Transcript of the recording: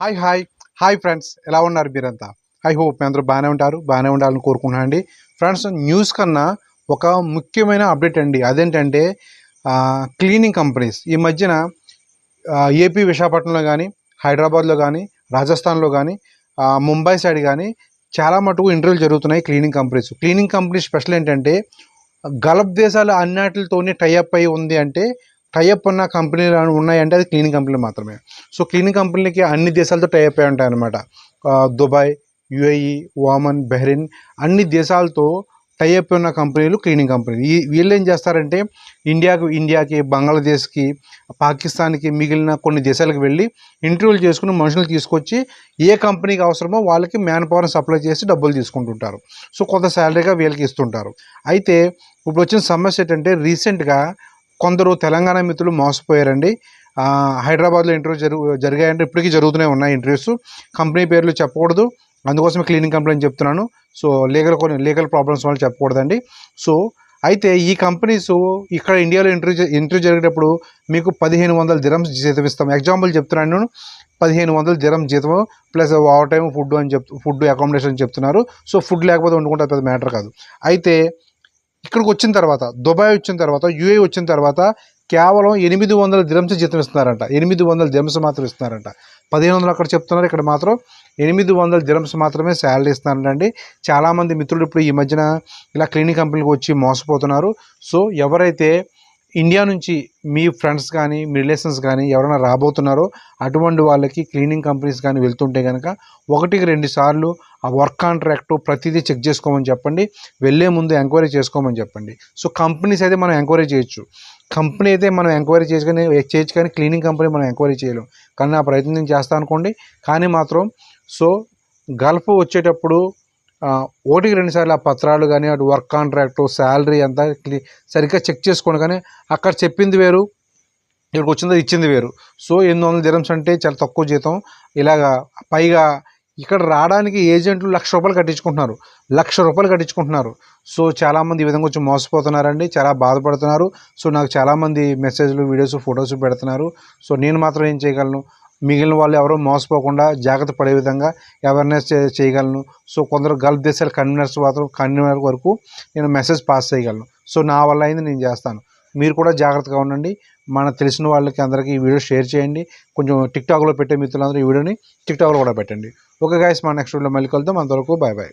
Hi hi. Hi friends ఎలా ఉన్నారు మీరంతా? ఐ హోప్ మీ అందరూ బాగానే ఉంటారు బాగానే ఉండాలని కోరుకుంటున్నాను అండి ఫ్రెండ్స్ న్యూస్ కన్నా ఒక ముఖ్యమైన అప్డేట్ అండి. అదేంటంటే క్లీనింగ్ కంపెనీస్. ఈ మధ్యన ఏపీ విశాఖపట్నంలో కానీ హైదరాబాద్లో కానీ రాజస్థాన్లో కానీ ముంబై సైడ్ కానీ చాలా మటుకు ఇంటర్వ్యూలు జరుగుతున్నాయి cleaning companies. Cleaning company special ఏంటంటే గల్ఫ్ దేశాలు అన్నిటితోనే టైఅప్ అయి ఉంది అంటే టైఅప్ ఉన్న కంపెనీలు ఉన్నాయంటే అది క్లీనింగ్ కంపెనీలు మాత్రమే. సో క్లీనింగ్ కంపెనీలకి అన్ని దేశాలతో టైఅప్ అయి ఉంటాయి అనమాట దుబాయ్ యుఏఈ ఓమన్ బెహ్రెయిన్ అన్ని దేశాలతో టైఅప్ ఉన్న కంపెనీలు క్లీనింగ్ కంపెనీలు ఈ వీళ్ళు ఏం చేస్తారంటే ఇండియాకు ఇండియాకి బంగ్లాదేశ్కి పాకిస్తాన్కి మిగిలిన కొన్ని దేశాలకు వెళ్ళి ఇంటర్వ్యూలు చేసుకుని మనుషులు తీసుకొచ్చి ఏ కంపెనీకి అవసరమో వాళ్ళకి మ్యాన్ పవర్ సప్లై చేసి డబ్బులు తీసుకుంటుంటారు. సో కొంత శాలరీగా వీళ్ళకి ఇస్తుంటారు. అయితే ఇప్పుడు వచ్చిన సమస్య ఏంటంటే రీసెంట్గా కొందరు తెలంగాణ మిత్రులు మోసపోయారండి. హైదరాబాద్లో ఇంటర్వ్యూ జరుగు జరిగాయంటే ఇప్పటికీ జరుగుతూనే ఉన్నాయి ఇంటర్వ్యూస్. కంపెనీ పేర్లు చెప్పకూడదు. అందుకోసమే క్లీనింగ్ కంపెనీ చెప్తున్నాను. సో లీగల్ కొన్ని లీగల్ ప్రాబ్లమ్స్ వల్ల చెప్పకూడదండి. సో అయితే ఈ కంపెనీస్ ఇక్కడ ఇండియాలో ఇంటర్వ్యూ ఇంటర్వ్యూ జరిగేటప్పుడు మీకు పదిహేను వందల దిరమ్స్ జీతం ఇస్తాం. ఎగ్జాంపుల్ చెప్తున్నాను నేను. పదిహేను వందల దిరం జీతం ప్లస్ ఓవర్ టైం ఫుడ్ అని చెప్ ఫుడ్ అకామిడేషన్ చెప్తున్నారు. సో ఫుడ్ లేకపోతే వండుకుంటే అది పెద్ద మ్యాటర్ కాదు. అయితే ఇక్కడికి వచ్చిన తర్వాత దుబాయ్ వచ్చిన తర్వాత యూఏ వచ్చిన తర్వాత కేవలం ఎనిమిది వందల దిరమ్స్ జీతం ఇస్తున్నారంట. ఎనిమిది వందల దిరమ్స్ మాత్రం ఇస్తున్నారంట. పదిహేను వందలు అక్కడ చెప్తున్నారు. ఇక్కడ మాత్రం ఎనిమిది వందల దిరమ్స్ మాత్రమే శాలరీ ఇస్తున్నారండి చాలామంది మిత్రులు ఇప్పుడు ఈ మధ్యన ఇలా క్లీనింగ్ కంపెనీలకు వచ్చి మోసపోతున్నారు. సో ఎవరైతే ఇండియా నుంచి మీ ఫ్రెండ్స్ కానీ మీ రిలేషన్స్ కానీ ఎవరైనా రాబోతున్నారో అటువంటి వాళ్ళకి క్లీనింగ్ కంపెనీస్ కానీ వెళ్తుంటే కనుక ఒకటికి రెండు సార్లు ఆ వర్క్ కాంట్రాక్ట్ ప్రతిదీ చెక్ చేసుకోమని చెప్పండి. వెళ్ళే ముందు ఎంక్వైరీ చేసుకోమని చెప్పండి. సో కంపెనీస్ అయితే మనం ఎంక్వైరీ చేయొచ్చు. కంపెనీ అయితే మనం ఎంక్వైరీ చేసుకొని చేయొచ్చు కానీ క్లీనింగ్ కంపెనీ మనం ఎంక్వైరీ చేయలేం. కానీ నా ప్రయత్నం నేను చేస్తాను అనుకోండి. కానీ మాత్రం సో గల్ఫ్ వచ్చేటప్పుడు ఒకటికి రెండుసార్లు ఆ పత్రాలు కానీ అటు వర్క్ కాంట్రాక్టు శాలరీ అంతా క్లీ సరిగ్గా చెక్ చేసుకోండి కానీ అక్కడ చెప్పింది వేరు ఇక్కడికి వచ్చింది ఇచ్చింది వేరు. సో ఎనిమిది వందల దిరమ్స్ అంటే చాలా తక్కువ జీతం. ఇలాగా పైగా ఇక్కడ రావడానికి ఏజెంట్లు లక్ష రూపాయలు కట్టించుకుంటున్నారు. లక్ష రూపాయలు కట్టించుకుంటున్నారు. సో చాలామంది ఈ విధంగా వచ్చి మోసపోతున్నారండి. చాలా బాధపడుతున్నారు. సో నాకు చాలామంది మెసేజ్లు వీడియోస్ ఫొటోస్ పెడుతున్నారు. సో నేను మాత్రం ఏం చేయగలను? మిగిలిన వాళ్ళు ఎవరో మోసపోకుండా జాగ్రత్త పడే విధంగా అవేర్నెస్ చేయగలను. సో కొందరు గల్ఫ్ దేశాల కన్వీనర్స్ మాత్రం కన్వీనర్ వరకు నేను మెసేజ్ పాస్ చేయగలను. సో నా వల్ల అయింది నేను చేస్తాను. మీరు కూడా జాగ్రత్తగా ఉండండి. మన తెలిసిన వాళ్ళకి అందరికీ ఈ వీడియో షేర్ చేయండి. కొంచెం టిక్టాక్లో పెట్టే మిత్రులందరూ ఈ వీడియోని టిక్టాక్లో కూడా పెట్టండి. ఓకే గాయస్ మన నెక్స్ట్ వీడియోలో మళ్ళీ కలుద్దాం. అంతవరకు బాయ్ బాయ్